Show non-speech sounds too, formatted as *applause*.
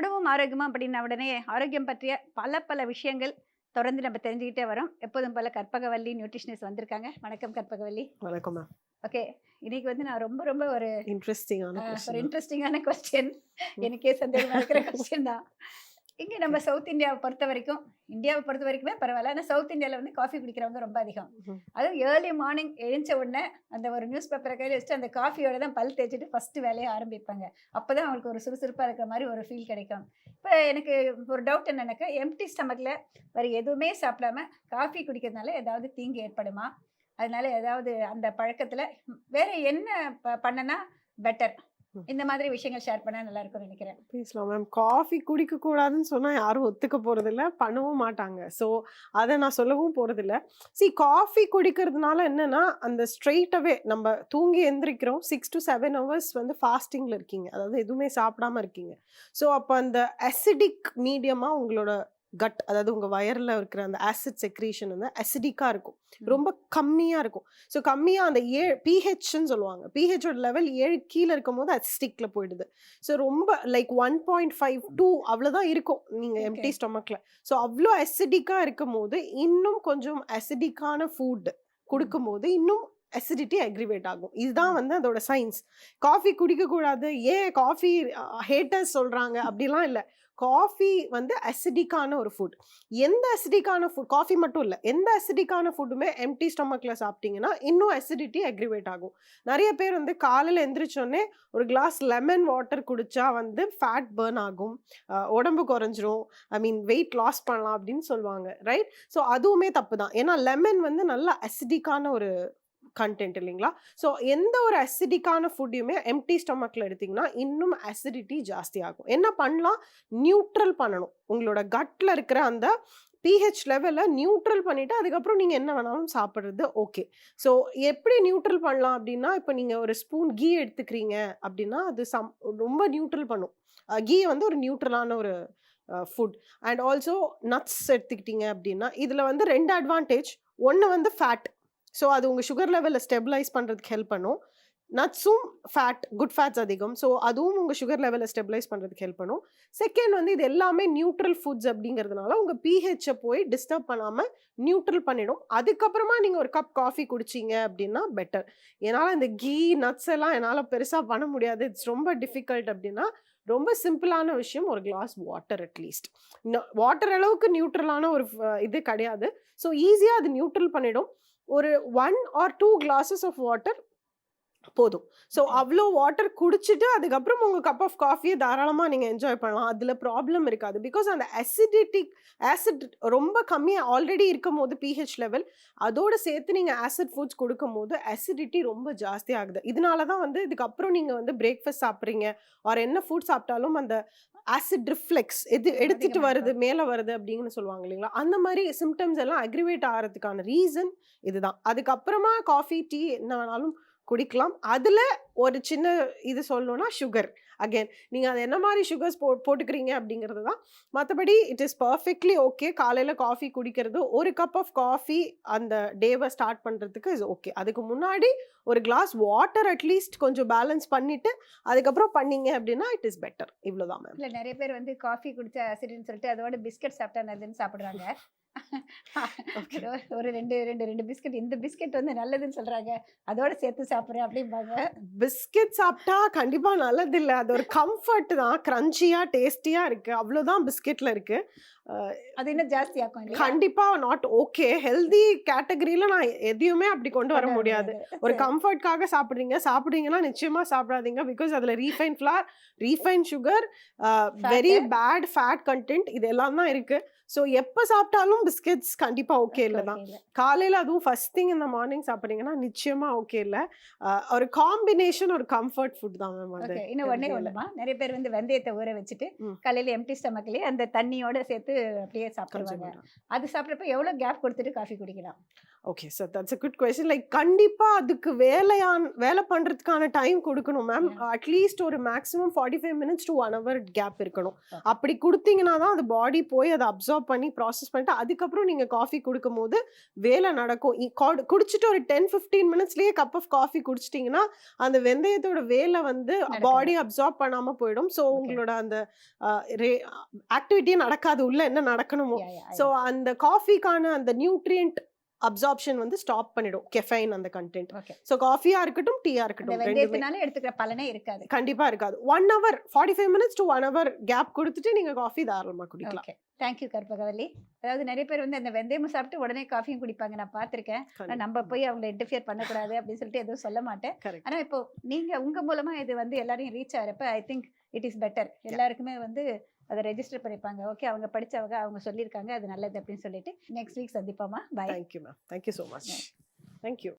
உணவும் ஆரோக்கியமா அப்படின்ன உடனே ஆரோக்கியம் பற்றிய பல பல விஷயங்கள் தொடர்ந்து நம்ம தெரிஞ்சுக்கிட்டே வரோம். எப்போதும் போல கற்பகவல்லி நியூட்ரிஷனிஸ்ட் வந்திருக்காங்க. வணக்கம் கற்பகவல்லி. வணக்கம் மேம். ஓகே. இன்னைக்கு வந்து நான் ரொம்ப ரொம்ப ஒரு இன்ட்ரெஸ்டிங்கான அஹ், ஒரு இன்ட்ரெஸ்டிங்கான கொஸ்டின் எனக்கே சந்தேகமா இருக்கிற கொஸ்டின் தான். இங்க நம்ம சவுத் இந்தியாவை பொறுத்த வரைக்கும் இந்தியாவை பொறுத்த வரைக்குமே பரவாயில்ல. ஆனால் சவுத் இந்தியாவில் வந்து காஃபி குடிக்கிறவங்க ரொம்ப அதிகம். அதுவும் ஏர்லி மார்னிங் எழுந்த உடனே அந்த ஒரு நியூஸ் பேப்பரை கையில் வச்சுட்டு அந்த காஃபியோட தான் பல் தேய்ச்சிட்டு ஃபஸ்ட்டு வேலையை ஆரம்பிப்பாங்க. அப்போ தான் அவங்களுக்கு ஒரு சுறுசுறுப்பாக இருக்கிற மாதிரி ஒரு ஃபீல் கிடைக்கும். இப்போ எனக்கு ஒரு டவுட் என்னன்னாக்கா எம்டி ஸ்டமக்கில் வேறு எதுவுமே சாப்பிடாம காஃபி குடிக்கிறதுனால ஏதாவது தீங்கு ஏற்படுமா? அதனால ஏதாவது அந்த பழக்கத்தில் வேற என்ன ப பண்ணனா பெட்டர். இந்த மாதிரி விஷயங்கள் ஷேர் பண்ணால் நல்லா இருக்கும்னு நினைக்கிறேன். பேசலாம் மேம். காஃபி குடிக்க கூடாதுன்னு சொன்னா யாரும் ஒத்துக்க போறதில்ல பண்ணவும் மாட்டாங்க. ஸோ அதை நான் சொல்லவும் போறதில்ல. சி காஃபி குடிக்கிறதுனால என்னன்னா அந்த ஸ்ட்ரெயிட்டாகவே நம்ம தூங்கி எந்திரிக்கிறோம். சிக்ஸ் டு செவன் ஹவர்ஸ் வந்து ஃபாஸ்டிங்கில் இருக்கீங்க. அதாவது எதுவுமே சாப்பிடாம இருக்கீங்க. ஸோ அப்போ அந்த அசிடிக் மீடியமாக உங்களோட கட் அதாவது உங்கள் வயரில் இருக்கிற அந்த ஆசிட் செக்ரீஷன் வந்து அசிடிக்காக இருக்கும். ரொம்ப கம்மியாக இருக்கும். ஸோ கம்மியாக அந்த ஏ பிஹெச்னு சொல்லுவாங்க. பிஹெச்சோட லெவல் ஏழு கீழே இருக்கும் போது அசிடிக்கில் போயிடுது. ஸோ ரொம்ப like one point five two அவ்வளோதான் இருக்கும். நீங்கள். எம்டி ஸ்டொமக்கில் ஸோ அவ்வளோ அசிடிக்காக இருக்கும் போது இன்னும் கொஞ்சம் அசிடிக்கான ஃபுட் கொடுக்கும்போது இன்னும் அசிடிட்டி அக்ரிவேட் ஆகும். இதுதான் வந்து அதோட சயின்ஸ் காஃபி குடிக்கக்கூடாது ஏன் காஃபி ஹேட்டர்ஸ் சொல்கிறாங்க அப்படிலாம் இல்லை. காஃபி வந்து அசிடிக்கான ஒரு ஃபுட் எந்த அசிடிக்கான ஃபுட் காஃபி மட்டும் இல்லை. எந்த அசிடிக்கான ஃபுட்டுமே எம்டி ஸ்டொமக்கில் சாப்பிட்டீங்கன்னா இன்னும் அசிடிட்டி அக்ரிவேட் ஆகும். நிறைய பேர் வந்து காலையில் எந்திரிச்சோடனே ஒரு கிளாஸ் லெமன் வாட்டர் குடிச்சா வந்து ஃபேட் பர்ன் ஆகும். உடம்பு குறைஞ்சிரும். ஐ மீன் வெயிட் லாஸ் பண்ணலாம் அப்படின்னு சொல்லுவாங்க. ரைட் ஸோ அதுவுமே தப்பு தான். ஏன்னா லெமன் வந்து நல்ல அசிடிக்கான ஒரு கண்டென்ட் இல்லைங்களா? ஸோ எந்த ஒரு அசிடிக்கான ஃபுட்டையுமே எம்டி ஸ்டொமக்கில் எடுத்தீங்கன்னா இன்னும் அசிடிட்டி ஜாஸ்தி ஆகும் என்ன பண்ணலாம்? நியூட்ரல் பண்ணணும். உங்களோட கட்டில் இருக்கிற அந்த பிஹெச் லெவலை நியூட்ரல் பண்ணிவிட்டு அதுக்கப்புறம் நீங்கள் என்ன வேணாலும் சாப்பிட்றது ஓகே ஸோ எப்படி நியூட்ரல் பண்ணலாம் அப்படின்னா இப்போ நீங்கள் ஒரு ஸ்பூன் கீ எடுத்துக்கிறீங்க அப்படின்னா அது சம் ரொம்ப நியூட்ரல் பண்ணும். கீ வந்து ஒரு நியூட்ரலான ஒரு ஃபுட் அண்ட் ஆல்சோ நட்ஸ் எடுத்துக்கிட்டீங்க அப்படின்னா இதில் வந்து ரெண்டு அட்வான்டேஜ் ஒன்று வந்து ஃபேட் ஸோ அது உங்கள் சுகர் லெவலில் ஸ்டெபிளைஸ் பண்ணுறதுக்கு ஹெல்ப் பண்ணும். நட்ஸும் ஃபேட் குட் ஃபேட்ஸ் அதிகம். ஸோ அதுவும் உங்கள் சுகர் லெவலில் ஸ்டெபிளைஸ் பண்ணுறதுக்கு ஹெல்ப் பண்ணும். செகண்ட் வந்து இது எல்லாமே நியூட்ரல் ஃபுட்ஸ் அப்படிங்கிறதுனால உங்கள் பிஹெச்சை போய் டிஸ்டர்ப் பண்ணாமல் நியூட்ரல் பண்ணிடும். அதுக்கப்புறமா நீங்கள் ஒரு கப் காஃபி குடிச்சிங்க அப்படின்னா பெட்டர் என்னால் இந்த கீ நட்ஸ் எல்லாம் என்னால் பெருசாக பண்ண முடியாது. இட்ஸ் ரொம்ப டிஃபிகல்ட் அப்படின்னா ரொம்ப சிம்பிளான விஷயம் ஒரு கிளாஸ் வாட்டர் அட்லீஸ்ட் வாட்டர் அளவுக்கு நியூட்ரலான ஒரு இது கிடையாது. ஸோ ஈஸியாக அது நியூட்ரல் பண்ணிடும். ஒரு one or two glasses of water போதும். ஸோ. அவ்வளோ வாட்டர் குடிச்சிட்டு அதுக்கப்புறம் உங்கள் கப் ஆஃப் காஃபியை தாராளமாக நீங்கள் என்ஜாய் பண்ணலாம். அதில் ப்ராப்ளம் இருக்காது. பிகாஸ் அந்த அசிடிட்டிக் ஆசிட் ரொம்ப கம்மியாக ஆல்ரெடி இருக்கும் போது பிஹெச் லெவல் அதோட சேர்த்து நீங்கள் ஆசிட் ஃபுட்ஸ் கொடுக்கும் போது அசிடிட்டி ரொம்ப ஜாஸ்தி ஆகுது. இதனால தான் வந்து இதுக்கப்புறம் நீங்கள் வந்து பிரேக்ஃபாஸ்ட் சாப்பிட்றீங்க. ஆர் என்ன ஃபுட் சாப்பிட்டாலும் அந்த ஆசிட் ரிஃப்ளெக்ஸ் எது எடுத்துட்டு அதிகமா வருது. மேலே வருது அப்படின்னு சொல்லுவாங்க இல்லைங்களா? அந்த மாதிரி சிம்டம்ஸ் எல்லாம் அக்ரிவேட் ஆகிறதுக்கான ரீசன் இதுதான். அதுக்கப்புறமா காஃபி டீ என்ன வேணாலும் குடிக்கலாம். அதில் ஒரு சின்ன இது சொல்லணும்னா சுகர் அகைன் நீங்கள் அது என்ன மாதிரி சுகர்ஸ் போ போட்டுக்கிறீங்க அப்படிங்கிறது தான். மற்றபடி இட் இஸ் பர்ஃபெக்ட்லி ஓகே காலையில் காஃபி குடிக்கிறது ஒரு கப் ஆஃப் காஃபி அந்த டேவை ஸ்டார்ட் பண்ணுறதுக்கு இஸ் ஓகே அதுக்கு முன்னாடி ஒரு கிளாஸ் வாட்டர் அட்லீஸ்ட் கொஞ்சம் பேலன்ஸ் பண்ணிவிட்டு அதுக்கப்புறம் பண்ணீங்க அப்படின்னா இட் இஸ் பெட்டர் இவ்வளோதான் மேம் இல்லை நிறைய பேர் வந்து காஃபி குடிச்சா ஆசிட்னு சொல்லிட்டு அதோட பிஸ்கட் சாப்பிட்டா நல்லதுன்னு சாப்பிட்றாங்க. *laughs* ஒரு- ஒரு ரெண்டு ரெண்டு ரெண்டு பிஸ்கட். இந்த பிஸ்கட் வந்து நல்லதுன்னு சொல்றாங்க. அதோட சேர்த்து சாப்பிட்றேன் அப்படிம்பாங்க. பிஸ்கெட் சாப்பிட்டா கண்டிப்பா நல்லது இல்ல அது ஒரு கம்ஃபர்ட் தான். கிரன்ச்சியா டேஸ்டியா இருக்கு. அவ்வளவுதான் பிஸ்கெட்ல இருக்கு. அது இன்னும் ஜாஸ்தி? கண்டிப்பா நாட் ஓகே ஹெல்தி கேட்டகரியில நான் எதையுமே அப்படி கொண்டு வர முடியாது. ஒரு. கம்ஃபர்ட்காக சாப்பிடுறீங்க சாப்பிடுறீங்கன்னா நிச்சயமா சாப்பிடாதீங்க பிகாஸ் அதுல refine flour refine sugar very bad fat content இது எல்லாம் தான் இருக்கு ஸோ எப்போ சாப்பிட்டாலும் பிஸ்கெட்ஸ் கண்டிப்பா ஓகே இல்லை தான். காலையில் அதுவும் ஃபர்ஸ்ட் திங் இந்த மார்னிங் சாப்பிட்றீங்கன்னா நிச்சயமா ஓகே இல்லை ஒரு காம்பினேஷன் ஒரு கம்ஃபர்ட் ஃபுட் தான் மேம் அது இன்னும் இல்ல. ஒண்ணுமா நிறைய பேர் வந்து வெந்தயத்தை ஊற வச்சுட்டு. காலையில எம்டி ஸ்டமக்லயே அந்த தண்ணியோட சேர்த்து அப்படியே சாப்பிடுவாங்க. அது சாப்பிட்றப்ப எவ்வளவு கேப் கொடுத்துட்டு காஃபி குடிக்கலாம் okay sir that's a good question like கண்டிப்பா அதுக்கு வேலையான் வேலை பண்றதுக்கான டைம் கொடுக்கணும் மேம் அட்லீஸ்ட் ஒரு maximum forty five minutes to one hour gap இருக்கணும். அப்படி கொடுத்தீங்கன்னா தான் அது பாடி போய் அதை அப்சார்ப் பண்ணி ப்ராசஸ் பண்ணிட்டு அதுக்கப்புறம் நீங்க காஃபி கொடுக்கும் போது வேலை நடக்கும். குடிச்சிட்டு ஒரு டென் ஃபிஃப்டீன் மினிட்ஸ்லயே கப் ஆஃப் காஃபி குடிச்சிட்டிங்கன்னா அந்த வெந்தயத்தோட வேலை வந்து. பாடி அப்சார்ப் பண்ணாம போயிடும். ஸோ. உங்களோட அந்த ஆக்டிவிட்டியே நடக்காது. உள்ள என்ன நடக்கணுமோ. ஸோ அந்த காஃபிக்கான அந்த நியூட்ரியன்ட் அப்சார்ப்ஷன் வந்து ஸ்டாப் பண்ணிடும் கெஃபைன் அந்த கண்டென்ட். ஸோ காஃபியா இருக்கட்டும் டீயா இருக்கட்டும் எடுத்துக்கிற பலனே இருக்காது. கண்டிப்பா இருக்காது. One hour forty five minutes to one hour gap கொடுத்துட்டு நீங்க காஃபி தாராளமா குடிக்கலாம். தேங்க்யூ கற்பகவல்லி அதாவது நிறைய பேர் வந்து அந்த வெந்தயமும் சாப்பிட்டு உடனே காஃபியும் குடிப்பாங்க. நான் பார்த்திருக்கேன். ஆனா நம்ம போய் அவங்கள இன்டர்ஃபியர் பண்ணக்கூடாது அப்படின்னு சொல்லிட்டு எதுவும் சொல்ல மாட்டேன். Correct. ஆனா இப்போ நீங்க உங்க மூலமா இது வந்து எல்லாரையும் reach ஆகிறப்ப I think it is better எல்லாருக்குமே வந்து அதை ரெஜிஸ்டர் பண்ணிப்பாங்க. ஓகே அவங்க படிச்சவங்க அவங்க சொல்லியிருக்காங்க அது நல்லது அப்படின்னு சொல்லிட்டு நெக்ஸ்ட் வீக் சந்திப்போமா? Bye thank you ma'am thank you so much thank you